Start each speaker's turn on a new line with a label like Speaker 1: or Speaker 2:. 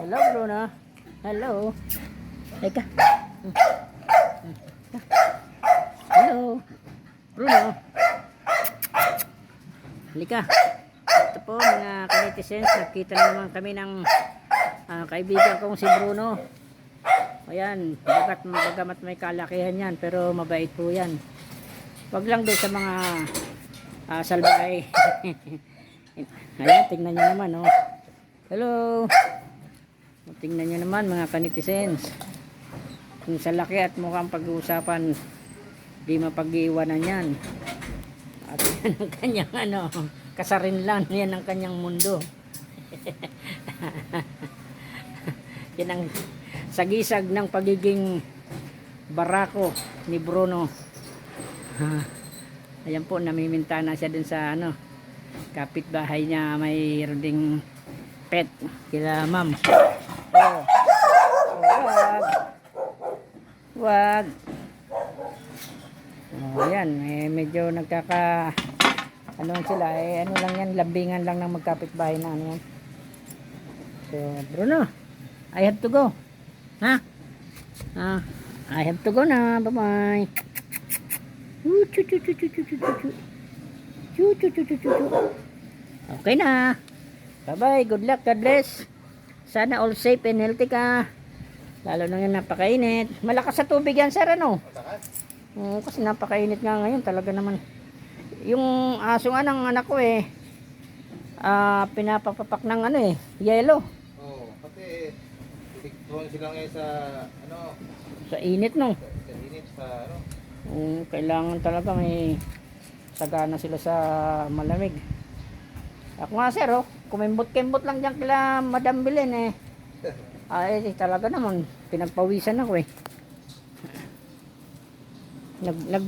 Speaker 1: Hello, Bruno. Hello. Teka. Hello. Bruno. Halika. Ito po mga kanitizens. Nakita na naman kami ng ah, kaibigan kong si Bruno. Ayan. Bagat, bagamat may kalakihan yan. Pero mabait po yan. Wag lang doon sa mga ah, salbahay. Ayan, tingnan nyo naman, oh. Hello. Tingnan nyo naman mga kanitizens. Kung sa laki at mukhang pag-uusapan, di mapag-iiwanan yan. At yan ang kanyang ano, kasarin lang, yan ang kanyang mundo. yan ang sagisag ng pagiging barako ni Bruno. Ayan po, namimintana siya dun sa ano, kapitbahay niya may ding pet kila ma'am wag. Wag. Oh, eh, medyo nagkaka ano sila eh, ano lang yan, lambingan lang ng magkapitbahay na ano yan. So, Bruno, I have to go. Ha? Huh? Ah, I have to go na. Bye-bye. Okay na. Bye-bye. Good luck. God bless. Sana all safe and healthy ka. Lalo na yung napakainit. Malakas sa tubig yan, sir, ano? Oo, kasi napakainit nga ngayon. Talaga naman. Yung aso nga ng anak ko eh, ah pinapapapak ng ano eh, yelo.
Speaker 2: Oo, pati tuwang sila ngayon sa ano,
Speaker 1: Sa init no.
Speaker 2: sa init sa ano.
Speaker 1: Oo, kailangan talaga may sagana sila sa malamig. Ako nga sir, oh, kumimbot-kimbot lang dyan kila Madam Belen eh. Ay, talaga naman, pinagpawisan ako eh. Nag, nag